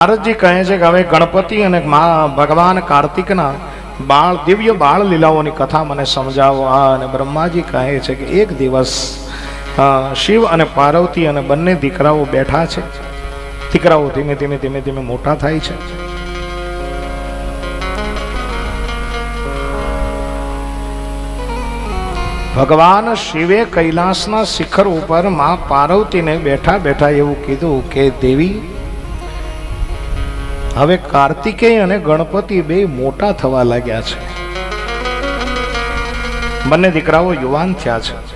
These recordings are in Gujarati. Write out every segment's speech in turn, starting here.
નારદજી કહે છે કે હવે ગણપતિ અને મા ભગવાન કાર્તિકના બાળ દિવ્ય બાળ લીલાઓની કથા મને સમજાવો. આ અને બ્રહ્માજી કહે છે કે એક દિવસ શિવ અને પાર્વતી અને બંને દીકરાઓ બેઠા છે. દીકરાઓ ધીમે ધીમે ધીમે ધીમે મોટા થાય છે. ભગવાન શિવે કૈલાસના શિખર ઉપરમાં પાર્વતીને બેઠા બેઠા એવું કીધું કે દેવી હવે કાર્તિકેય અને ગણપતિ બે મોટા થવા લાગ્યા છે. બંને દીકરાઓ યુવાન થયા છે.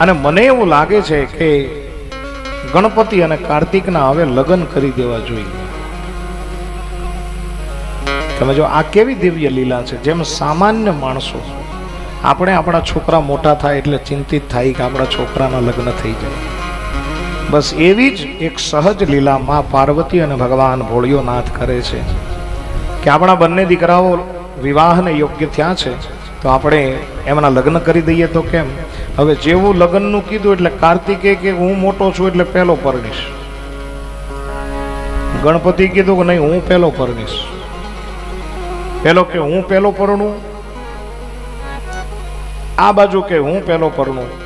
અને મને એવું લાગે છે કે ગણપતિ અને કાર્તિકના હવે લગ્ન કરી દેવા જોઈએ. તમે જો આ કેવી દિવ્ય લીલા છે, જેમ સામાન્ય માણસો. આપણે આપણા છોકરા મોટા થાય એટલે ચિંતિત થાય કે આપણા છોકરાના લગ્ન થઈ જાય. બસ એવી જ એક સહજ લીલા માં પાર્વતી અને ભગવાન ભોળિયોનાથ કરે છે. કે આપણા બંને દીકરાઓ વિવાહને યોગ્ય થયા છે, તો આપણે એમના લગ્ન કરી દઈએ તો કેમ? હવે જેવું લગ્નનું કીધું એટલે કાર્તિકે કે હું મોટો છું એટલે પહેલો પરણીશ. ગણપતિ કીધું કે નહીં, હું પહેલો પરણીશ. પેલો કે હું પહેલો પરણું? આ બાજુ કે હું પહેલો પરણું?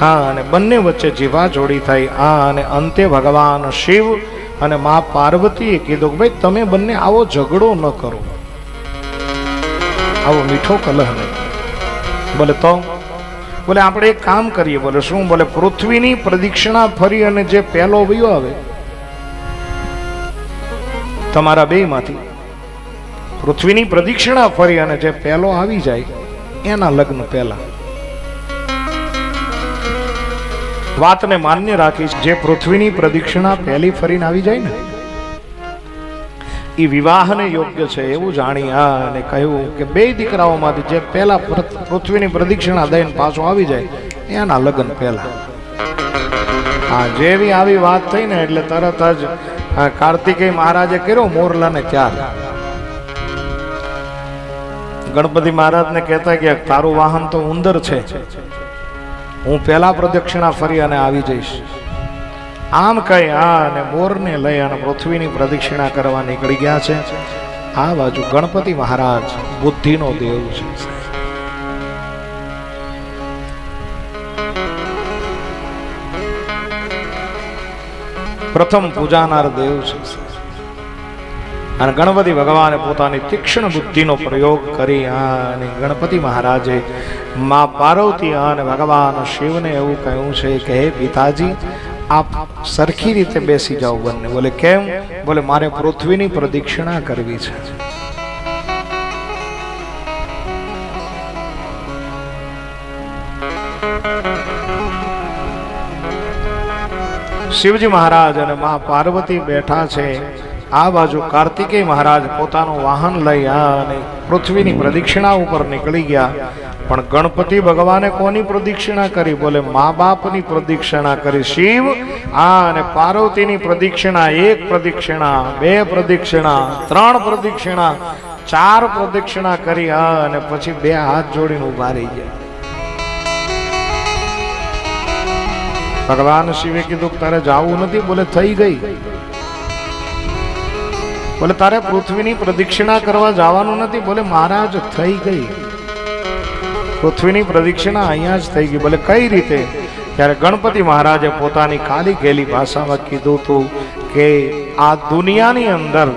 હા, અને બંને વચ્ચે જીવા જોડી થઈ. આ અને અંતે ભગવાન શિવ અને મા પાર્વતીએ કીધું કે ભાઈ, તમે બંને આવો ઝઘડો ન કરો. આવો મીઠો કલહ નહીં. બોલે, તો? બોલે, આપણે એક કામ કરીએ, બોલે, શું? બોલે, પૃથ્વીની પ્રદક્ષિણા ફરી અને જે પહેલો વયો આવે, તમારા બે માંથી પૃથ્વીની પ્રદક્ષિણા ફરી અને જે પહેલો આવી જાય, એના લગ્ન પહેલા. વાતને માન્ય રાખીશ. જે પૃથ્વીની પ્રદક્ષિણા પહેલી ફરીને આવી જાય ને એ વિવાહને યોગ્ય છે એવું જાણી અને કહ્યું કે બે દીકરાઓમાંથી જે પહેલા પૃથ્વીની પ્રદક્ષિણા દઈને પાછો આવી જાય, એના લગ્ન પહેલા. હા જેવી આવી વાત થઈ ને એટલે તરત જ કાર્તિકેય મહારાજે કર્યો મોરલાને ત્યાર ગણપતિ મહારાજને કહેતા કે તારું વાહન તો ઉંદર છે. હું પહેલા પ્રદક્ષિણા ફરી અને આવી જઈશ. આમ કહી આ અને મોરને લઈ અને પૃથ્વીની પ્રદક્ષિણા કરવા નીકળી ગયા છે. આ બાજુ ગણપતિ મહારાજ બુદ્ધિનો દેવ છે. પ્રથમ પૂજાનાર દેવ છે. અને ગણપતિ ભગવાને પોતાની તીક્ષ્ણ બુદ્ધિનો પ્રયોગ કરી અને ગણપતિ મહારાજે મા પાર્વતી અને ભગવાન શિવને એવું કહ્યું છે કે, હે પિતાજી, આપ સરખી રીતે બેસી જાઓ બંને. બોલે, કેમ? બોલે, મારે પૃથ્વીની પ્રદક્ષિણા કરવી છે. શિવજી મહારાજ અને મા પાર્વતી બેઠા છે. આ બાજુ કાર્તિકેય મહારાજ પોતાનું વાહન લઈ અને પૃથ્વીની પ્રદક્ષિણા ઉપર નીકળી ગયા. પણ ગણપતિ ભગવાને કોની પ્રદક્ષિણા કરી? બોલે, મા બાપની પ્રદક્ષિણા કરી, શિવ. આ અને પાર્વતીની પ્રદક્ષિણા, એક પ્રદક્ષિણા, બે પ્રદક્ષિણા, ત્રણ પ્રદક્ષિણા, ચાર પ્રદક્ષિણા કરી અને પછી બે હાથ જોડીને ઊભા રહી ગયા. ભગવાન શિવે કીધું, તારે જવું નથી? બોલે, થઈ ગઈ. બોલે, તારે પૃથ્વીની પ્રદક્ષિણા કરવા જવાનું નથી. બોલે, મહારાજ, થઈ ગઈ. પૃથ્વીની પ્રદક્ષિણા અહીંયા જ થઈ ગઈ. બોલે, કઈ રીતે? ત્યારે ગણપતિ મહારાજે પોતાની ખાલી ગયેલી ભાષામાં કીધું હતું કે આ દુનિયાની અંદર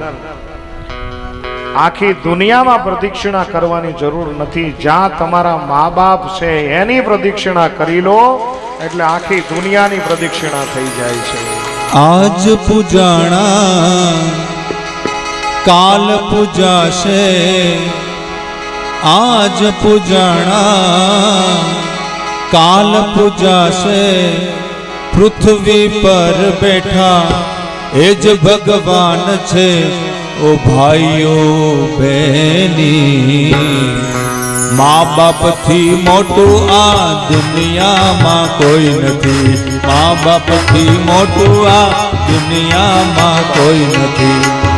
આખી દુનિયામાં પ્રદક્ષિણા કરવાની જરૂર નથી. જ્યાં તમારા મા બાપ છે, એની પ્રદક્ષિણા કરી લો, એટલે આખી દુનિયાની પ્રદક્ષિણા થઈ જાય છે. આજ પૂજાણા કાલ પૂજાશે, આજ પૂજાણા, કાલ પૂજાશે, પૃથ્વી પર બેઠા, એ જ ભગવાન છે, ઓ ભાઈઓ બહેની. મા બાપથી મોટું આ દુનિયામાં કોઈ નથી, મા બાપથી મોટું આ દુનિયામાં કોઈ નથી.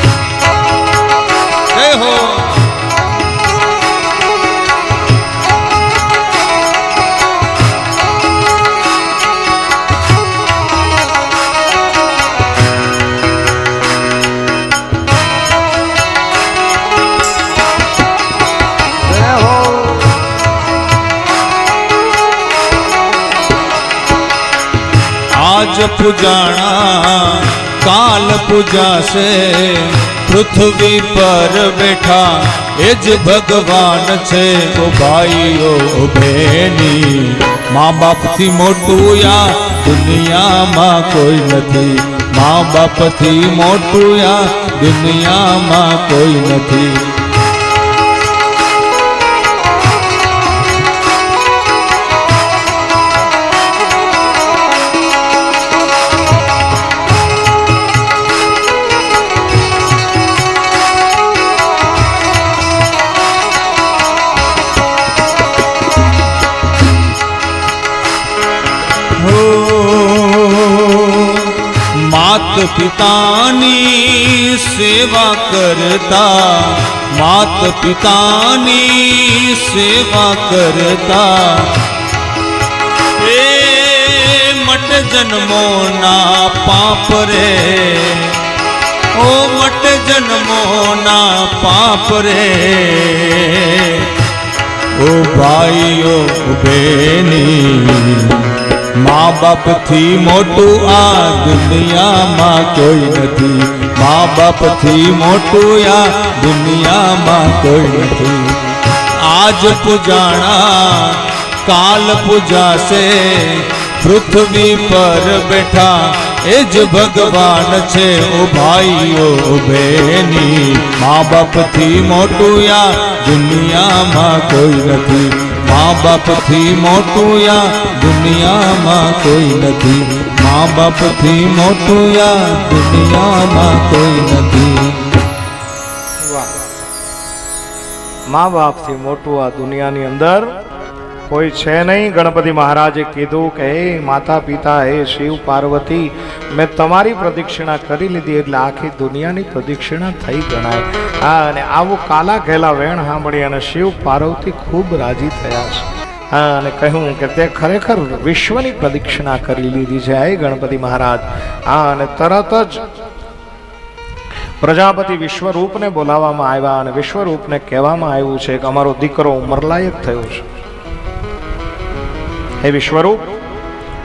આજ પૂજાણા, કાલ પૂજાશે. પૃથ્વી પર બેઠા એ જ ભગવાન છે. ઓ ભાઈઓ, બહેની મા બાપથી મોટું આ દુનિયામાં કોઈ નથી. મા બાપથી મોટું આ દુનિયામાં કોઈ નથી. માત પિતાની સેવા કરતા, માત પિતાની સેવા કરતા. એ મટ જન્મોના પાપ રે, ઓ મટ જન્મોના પાપ રે. ઓ ભાઈઓ, બેની મા બાપથી મોટું આ દુનિયામાં કોઈ નથી. મા બાપથી મોટું આ દુનિયામાં કોઈ નથી. આજ પૂજાણા, કાલ પૂજાશે, પૃથ્વી પર બેઠા, એ જ ભગવાન છે ઓ ભાઈઓ બેની મા બાપથી મોટું આ દુનિયામાં કોઈ નથી. મા બાપથી મોટું યા દુનિયામાં કોઈ નથી. મા બાપથી મોટું યા દુનિયામાં કોઈ નથી. મા બાપથી મોટું આ દુનિયાની અંદર કોઈ છે નહીં? ગણપતિ મહારાજે કીધું કે, હે માતા પિતા હે શિવ પાર્વતી, મેં તમારી પ્રદક્ષિણા કરી લીધી એટલે આખી દુનિયાની પ્રદક્ષિણા થઈ ગણાય. હા, અને આવું કાલા ઘેલા વેણ સાંભળી અને શિવ પાર્વતી ખૂબ રાજી થયા છે. હા, અને કહ્યું કે, તે ખરેખર વિશ્વની પ્રદક્ષિણા કરી લીધી છે, હે ગણપતિ મહારાજ. હા, અને તરત જ પ્રજાપતિ વિશ્વરૂપને બોલાવવામાં આવ્યા અને વિશ્વરૂપને કહેવામાં આવ્યું છે કે, અમારો દીકરો ઉમરલાયક થયો છે. હે વિશ્વરૂપ,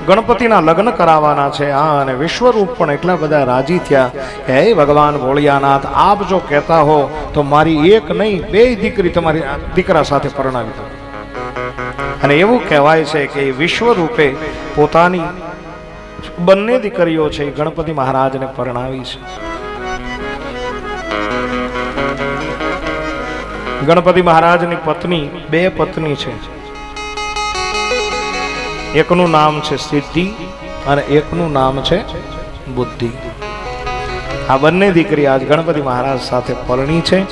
ગણપતિના લગ્ન કરાવવાના છે. આ અને વિશ્વરૂપ પણ એટલા બધા રાજી થયા હે ભગવાન ભોળિયાનાથ, આપ જો કહેતા હો, તો મારી એક નહીં, બે દીકરી તમારી દીકરા સાથે પરણાવી દો. અને એવું કહેવાય છે કે વિશ્વરૂપે પોતાની બંને દીકરીઓ છે એ ગણપતિ મહારાજને પરણાવી છે. ગણપતિ મહારાજની પત્ની, બે પત્ની છે. એકનું નામ છે સિદ્ધિ અને એકનું નામ છે બુદ્ધિ. આ બંને દીકરી આજ ગણપતિ મહારાજ સાથે પરણી છે.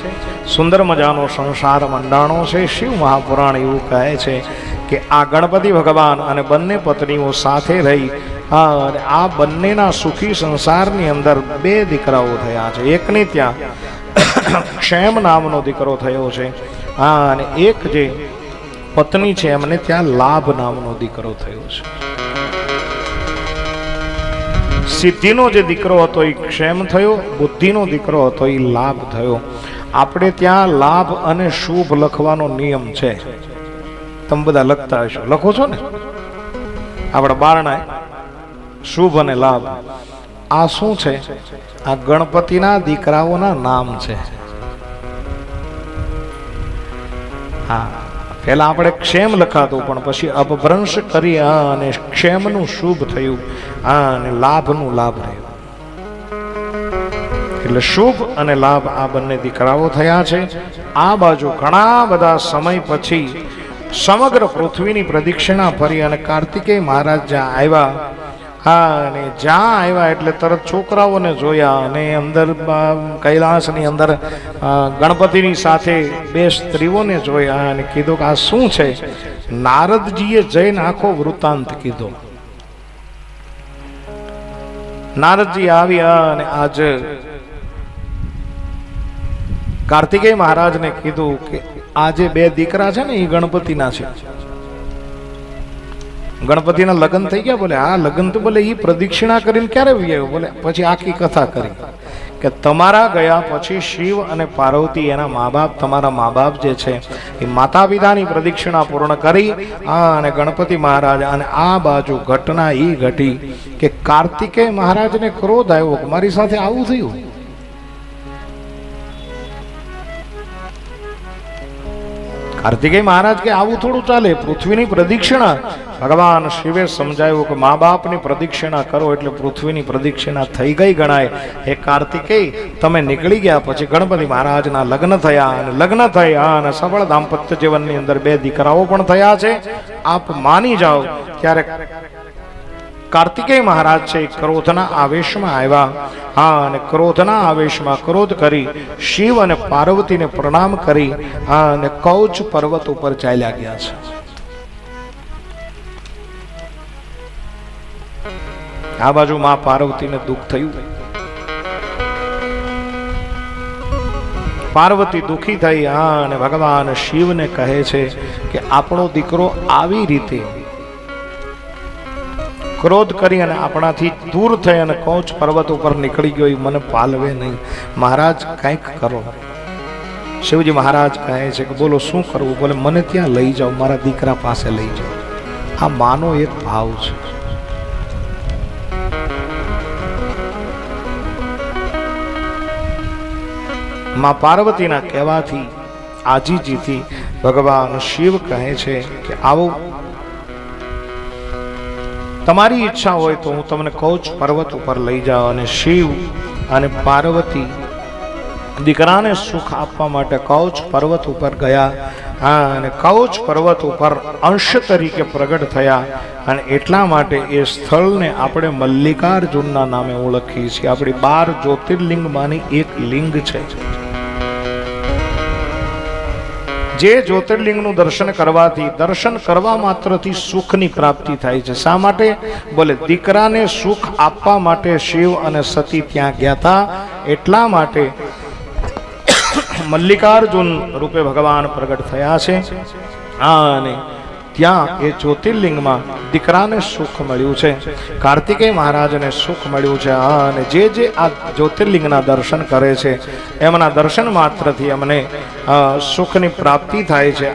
સુંદર મજાનો સંસાર મંડાણો છે. શિવ મહાપુરાણ એવું કહે છે કે આ ગણપતિ ભગવાન અને બંને પત્નીઓ સાથે રહી અને આ બંનેના સુખી સંસારની અંદર બે દીકરાઓ થયા છે. એકને ત્યાં ક્ષેમ નામનો દીકરો થયો છે. હા અને એક જે પત્ની છે એમને ત્યાં લાભ નામનો દીકરો થયો છે. સિદ્ધિનો જે દીકરો હતો એ ક્ષેમ થયો, બુદ્ધિનો દીકરો હતો એ લાભ થયો. આપણે ત્યાં લાભ અને શુભ લખવાનો નિયમ છે. તમે બધા લખતા હશો. લખો છો ને? આપણા બારણા શુભ અને લાભ. આ શું છે? આ ગણપતિના દીકરાઓના નામ છે. હા. પહેલા આપણે ક્ષેમ લખાતું, પણ પછી અપભ્રંશ કરી અને ક્ષેમનું શુભ થયું, અને લાભનું લાભ રહ્યું. એટલે શુભ અને લાભ આ બંને દીકરાઓ થયા છે. આ બાજુ ઘણા બધા સમય પછી સમગ્ર પૃથ્વીની પ્રદક્ષિણા ફરી અને કાર્તિકેય મહારાજ જ્યાં આવ્યા હા, અને જ્યાં આવ્યા એટલે તરત છોકરાઓને જોયા અને અંદર કૈલાસની અંદર ગણપતિની સાથે બે સ્ત્રીઓને જોયા અને કીધું કે આ શું છે? નારદજીએ જઈને આખો વૃત્તાંત કીધો. નારદજી આવ્યા અને આજ કાર્તિકેય મહારાજને કીધું કે આ જે બે દીકરા છે ને, એ ગણપતિના છે. ગણપતિના લગ્ન થઈ ગયા, બોલે, આ લગ્ન તો બોલે એ પ્રદક્ષિણા કરીને ક્યારે વ્યાયો? બોલે, પછી આખી કથા કરી કે તમારા ગયા પછી શિવ અને પાર્વતી એના મા બાપ તમારા મા બાપ જે છે, એ માતા પિતાની પ્રદક્ષિણા પૂર્ણ કરી, આ અને ગણપતિ મહારાજ, અને આ બાજુ ઘટના એ ઘટી કે કાર્તિકેય મહારાજને ક્રોધ આવ્યો મારી સાથે આવું થયું? કાર્તિકેય મહારાજ કે, આવું થોડું ચાલે, પૃથ્વીની પ્રદક્ષિણા ભગવાન શિવે સમજાવ્યું કે મા બાપની પ્રદક્ષિણા કરો એટલે પૃથ્વીની પ્રદક્ષિણા થઈ ગઈ ગણાય. હે કાર્તિકેય, તમે નીકળી ગયા પછી ગણપતિ મહારાજના લગ્ન થયા અને લગ્ન થયા અને સફળ દાંપત્ય જીવનની અંદર બે દીકરાઓ પણ થયા છે. આપ માની જાઓ ત્યારે કાર્તિકેય મહારાજ છે ક્રોધના આવેશમાં આવ્યા. હા, અને ક્રોધના આવેશમાં ક્રોધ કરી શિવ અને પાર્વતીને પ્રણામ કરી. હા, અને કૌચ પર્વત ઉપર ચાલ્યા ગયા છે. આ બાજુ માં પાર્વતીને દુઃખ થયું. પાર્વતી દુઃખી થઈ હા અને ભગવાન શિવને કહે છે કે આપણો દીકરો આવી રીતે ક્રોધ કરી અને આપણાથી દૂર થઈ અને કૌચ પર્વત ઉપર નીકળી ગયો મને પાલવે નહીં. મહારાજ, કંઈક કરો. શિવજી મહારાજ કહે છે કે બોલો, શું કરવું? બોલે, મને ત્યાં લઈ જાઓ, મારા દીકરા પાસે લઈ જાઓ. આ માનો એક ભાવ છે. માં પાર્વતીના કહેવાથી, આજીજીથી ભગવાન શિવ કહે છે કે આવો. તમારી ઈચ્છા હોય તો હું તમને કૌચ પર્વત ઉપર લઈ જાઓ અને શિવ અને પાર્વતી દીકરાને સુખ આપવા માટે કૌચ પર્વત ઉપર ગયા. અને કૌચ પર્વત ઉપર અંશ તરીકે પ્રગટ થયા. અને એટલા માટે એ સ્થળને આપણે મલ્લિકાર્જુનના નામે ઓળખીએ છીએ. આપણી બાર જ્યોતિર્લિંગમાંની એક લિંગ છે. જે જ્યોતિર્લિંગનું દર્શન કરવાથી, દર્શન કરવા માત્રથી સુખની પ્રાપ્તિ થાય છે. શા માટે? બોલે, દીકરાને સુખ આપવા માટે શિવ અને સતી ત્યાં ગયા હતા એટલા માટે મલ્લિકાર્જુન રૂપે ભગવાન પ્રગટ થયા છે. અને ત્યાં એ જ્યોતિર્લિંગમાં દીકરાને સુખ મળ્યું છે. કાર્તિકેય મહારાજને સુખ મળ્યું છે. અને જે જે આ જ્યોતિર્લિંગના દર્શન કરે છે, એમના દર્શન માત્રથી અમને સુખની પ્રાપ્તિ થાય છે.